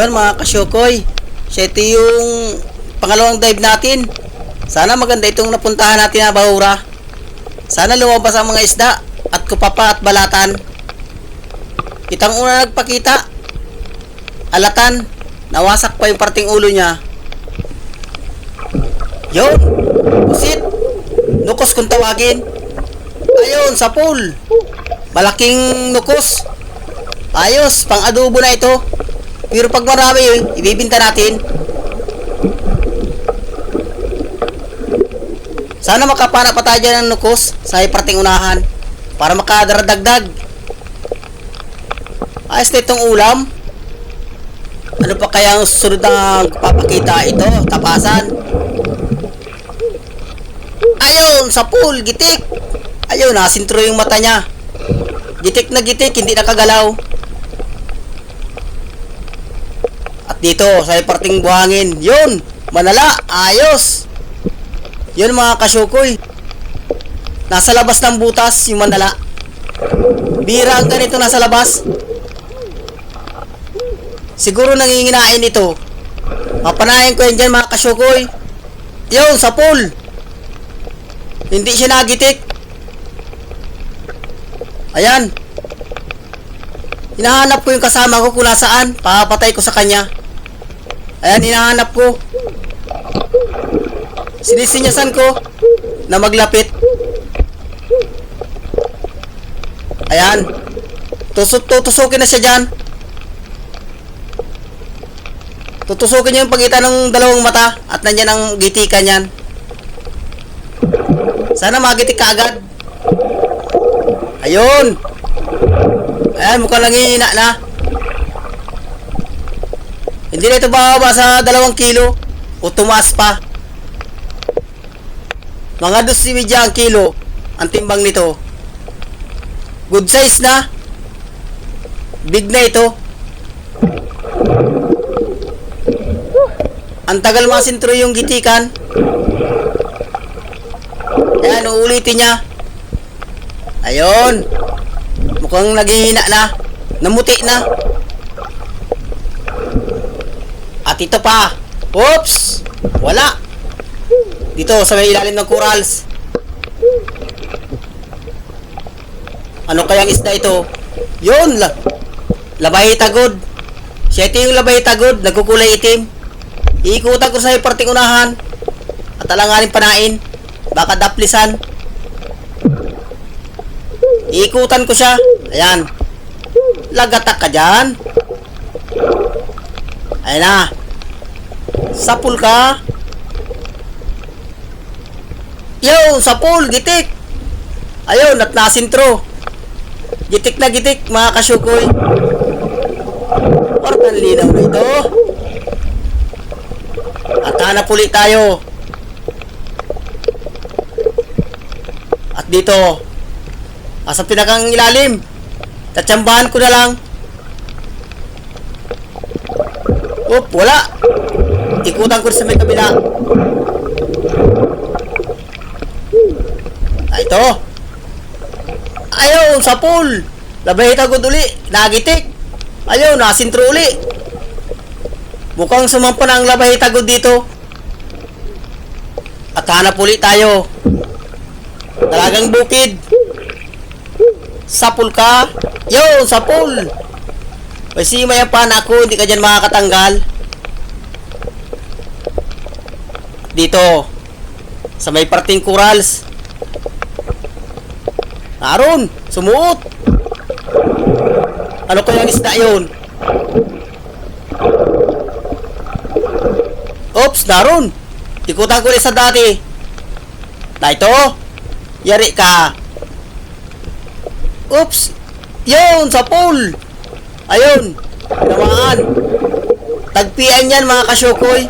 Yun mga kasyokoy. Siya ito yung pangalawang dive natin. Sana maganda itong napuntahan natin na bahura. Sana lumabas ang mga isda at kupapa at balatan. Kitang una nagpakita. Alatan. Nawasak pa yung parting ulo niya. Yun. Pusit. Nukos kung tawagin. Ayun, sa pool. Malaking nukos. Ayos, pang adobo na ito. Pero pag marami yun, ibibinta natin. Sana makapana pa tayo ng nukos sa parting unahan para makadaragdag. Ayos na itong ulam. Ano pa kaya ang susunod na papakita ito? Tapasan. Ayun, sa pool, gitik. Ayun, nasintro yung mata niya. Gitik na gitik, hindi nakagalaw. At dito, sa parting buhangin, yun, manala, ayos. Yun mga kasyukoy. Nasa labas ng butas yung manala. Bira ang ganito nasa labas. Siguro nanginginain ito. Papanayin ko yan dyan mga kasyukoy. Yun, sa pool. Hindi siya nagitik. Ayan. Hinahanap ko yung kasama ko kung nasaan. Papatay ko sa kanya. Ayan, hinahanap ko. Sinisinyasan ko na maglapit. Ayan. Tusok, tutusukin na siya dyan. Tutusukin niya yung pagitan ng dalawang mata at nandyan ang gitikan niyan. Sana magitik ka agad. Ayun. Ayan, mukhang nangihina na. Hindi na ito bababa sa dalawang kilo o tumaas pa. Mga dos si media ang kilo ang timbang nito. Good size na. Big na ito. Ang tagal masintro yung gitikan. Ayan, uulitin niya. Ayun. Mukhang naghihina na. Namuti na. At ito pa. Oops! Wala. Dito sa may ilalim ng corals. Ano kayang isda ito? Yun! La labay tagod. Siya ito yung labay tagod. Nagkukulay itim. Iikutan ko sa parting unahan. At alanganin panain. Baka daplisan. Iikutan ko siya. Ayan. Lagatak ka dyan. Ayan na. Sapul ka. Yo, sapul, gitik. Ayun, at nasintro. Gitik na gitik, mga kasyukoy. Parang linaw na ito. At hanap ulit tayo. At dito, asa pinakang ilalim. Tatsambahan ko na lang. Oop, wala. Ikutan ko sa may kabila. Ah, ito. Ayaw, sa pool. Labay tagod uli. Nagitik. Ayaw, nasintro uli. Mukhang sumampa na ang labay tagod dito. At hanap uli tayo. Talagang bukid. Sapul ka. Yo, sapul. Kasi may pan ako, hindi ka dyan makakatanggal. Dito. Sa may parting corals. Naroon, sumuot. Ano kaya ang isda yun? Oops, naroon. Ikutan ko rin sa dati. Na ito. Yari ka. Oops. Yun, sa pool. Ayun. Namaan. Tagpian yan mga kasyukoy.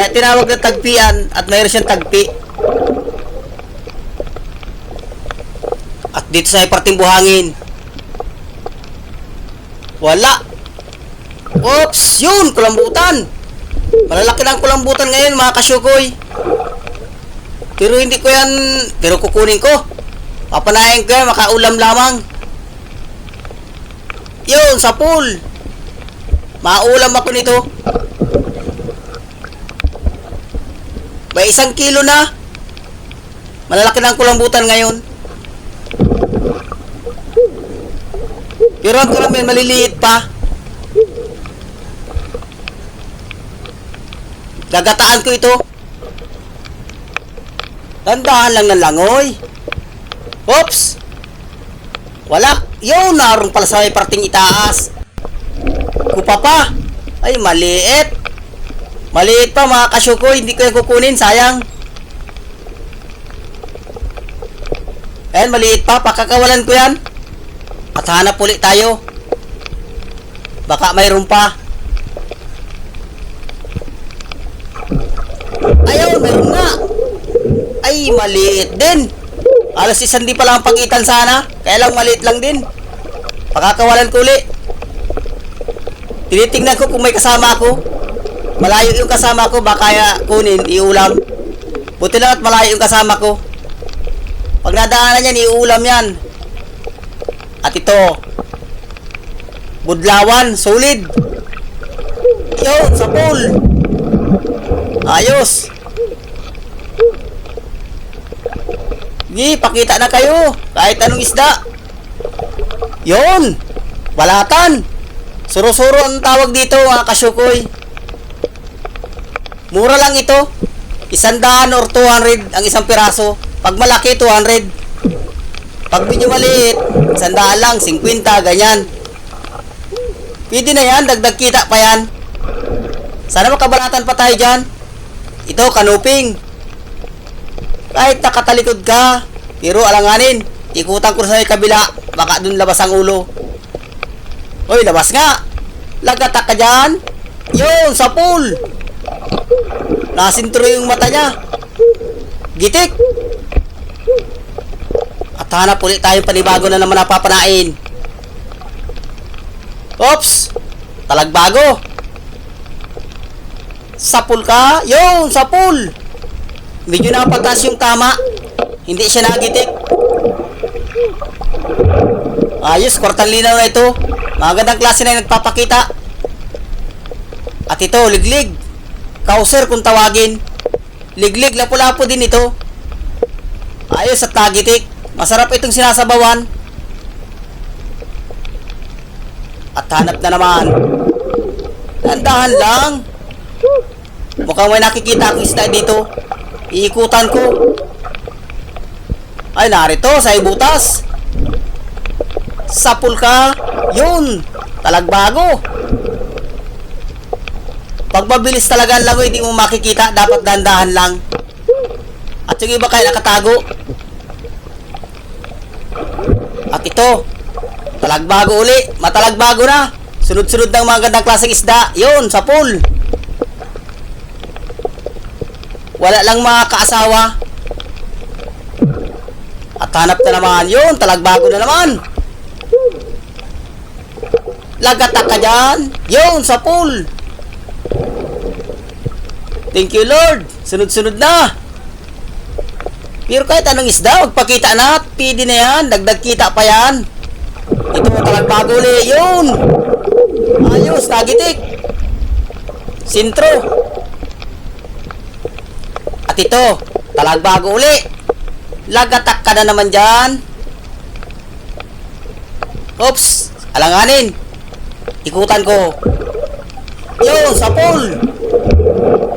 Kaya tinawag na tagpian at mayroon siyang tagpi. At dito sa parting buhangin. Wala. Oops! Yun! Kulambutan! Malalaki na ang kulambutan ngayon mga kasyukoy. Pero hindi ko yan, pero kukunin ko. Papanayin ko yan, makaulam lamang. Yun, sa pool. Maulam ako nito. May isang kilo na. Malalaki na ang kulambutan ngayon. Pero ang karamihan maliliit pa. Gagataan ko ito. Tandaan lang ng langoy. Oops! Wala. Yun, naroon pala sa may parting itaas. Kupa pa. Ay, maliit. Maliit pa mga kasyuko. Hindi ko yan kukunin. Sayang. Ayan, maliit pa. Pakakawalan ko yan. At hanap ulit tayo. Baka mayroon pa. Ayun, mayroon nga. Ay, maliit din. Alas isang di pa lang ang pagitan sana. Kaya lang maliit lang din. Pakakawalan ko ulit. Tinitingnan ko kung may kasama ako. Malayo yung kasama ko, baka kaya kunin, iulam. Buti lang at malayo yung kasama ko. Pag nadaanan yan, iulam yan. At ito, budlawan, solid. Yun, sa pool. Ayos. Gi, pakita na kayo. Kahit anong isda. Yun. Balatan. Suro-suro ang tawag dito, mga kasyukoy. Mura lang ito. Isandaan or 200 ang isang piraso. Pag malaki, 200. Pag medyo maliit, isandaan lang, 50, ganyan. Pwede na yan, dagdag kita pa yan. Sana makabalatan pa tayo dyan. Ito, kanuping. Kahit nakatalikod ka, pero alanganin, ikutan ko sa kabila, baka dun labas ang ulo. Hoy, labas nga. Lagatak ka dyan. Yun, sa pool. Nasintro yung mata niya. Gitik. At hanap ulit tayong panibago na naman napapanain. Oops! Talagbago. Sapul ka? Yun, sapul. Medyo napatas yung tama. Hindi siya nagitik. Ayos, kwartang linaw na ito. Magandang klase na yung nagpapakita. At ito, liglig. Kauser kung tawagin. Liglig, lapu-lapo din ito. Ayos at nagitik. Masarap itong sinasabawan. At hanap na naman. Dandahan lang. Mukhang may nakikita akong isda dito. Iikutan ko. Ay, narito, sa ibutas. Sapul ka. Yun. Talagbago. Pag mabilis talaga ang langoy, hindi mo makikita. Dapat dandahan lang. At yung iba kaya nakatago. At ito. Talagbago uli. Matalagbago na. Sunod-sunod ng mga gandang klaseng isda. Yun, sa pool. Wala lang mga kaasawa. At hanap na naman. Yun, talagbago na naman. Lagatak ka dyan. Yun, sa pool. Thank you, Lord. Sunod-sunod na. Pero kahit anong isda, magpakita na. Pwede na yan. Dagdag kita pa yan. Ito mo talagbago ulit. Yun. Ayos, nagitik. Sintro. At ito, talagbago uli. Lagatak ka na naman dyan. Oops, alanganin. Ikutan ko. Yun, sa pool.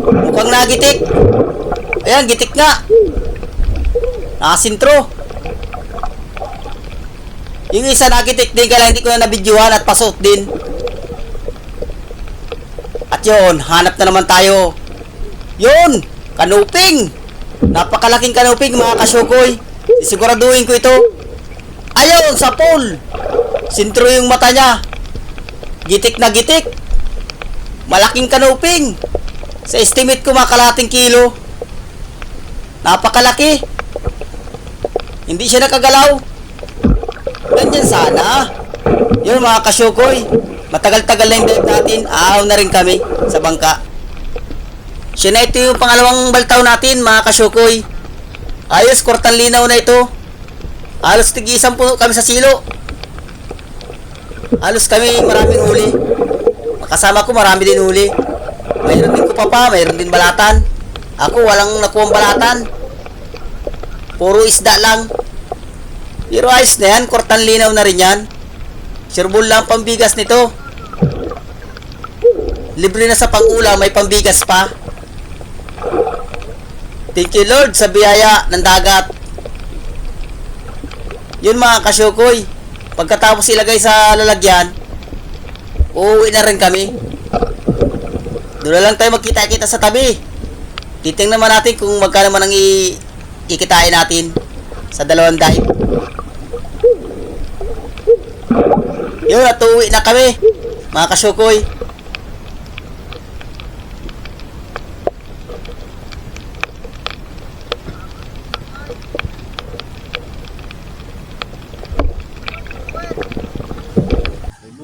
Mukhang nagitik. Ayan, gitik nga. Nakasintro. Yung isa nagitik din, kaya hindi ko na nabidyohan at pasot din. At yun, hanap na naman tayo. Yun, kanuping. Napakalaking kanuping mga kasyukoy. Sisiguraduhin ko ito. Ayun, sa pool. Sintro yung mata niya. Gitik na gitik. Malaking kanuping. Sa estimate ko mga kalating kilo. Napakalaki. Hindi siya nakagalaw. Ganyan sana. Yun mga kasyukoy. Matagal-tagal na yung natin. Aaw na rin kami sa bangka. Siya na ito yung pangalawang baltaw natin mga kasyukoy. Ayos, kortang linaw na ito. Halos tig-isang po kami sa silo. Halos kami maraming huli. Kasama ko marami din huli. Mayroon din kupapa, mayroon din balatan. Ako walang nakuha balatan. Puro isda lang. Pero ayos na yan, kortan linaw na rin yan. Sureball lang ang pambigas nito. Libre na sa pang-ulam, may pambigas pa. Thank you Lord sa biyaya ng dagat. Yun mga kasyukoy. Pagkatapos ilagay sa lalagyan, uuwi na rin kami. Doon lang tayo magkita-kita sa tabi. Titingnan naman natin kung magkano man ang i- ikitain natin sa dalawang dive. Yun, at uuwi na kami. Mga kasyukoy.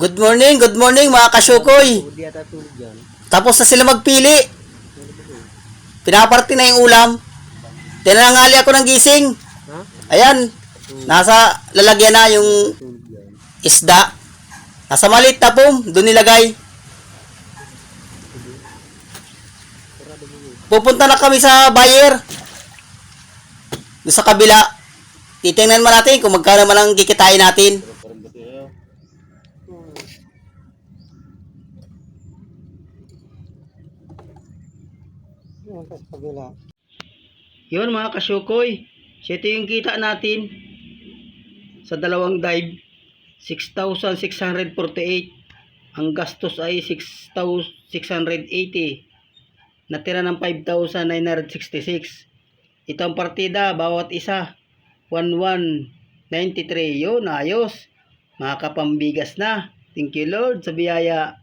Good morning, good morning mga kasyukoy. Tapos na sila magpili. Pinaparty na yung ulam. Tinangali ako ng gising. Ayan. Nasa lalagyan na yung isda. Nasa maliit na pum. Doon nilagay. Pupunta na kami sa buyer. Doon sa kabila. Titingnan man natin kung magkano man ang kikitain natin. Yan, sa kabila. Yun mga kasyukoy. So ito yung kita natin sa dalawang dive. 6,648. Ang gastos ay 6,680. Natira ng 5,966. Ito ang partida, bawat isa. 1,193. Yun, ayos. Makakapambigas na. Thank you Lord sa biyaya.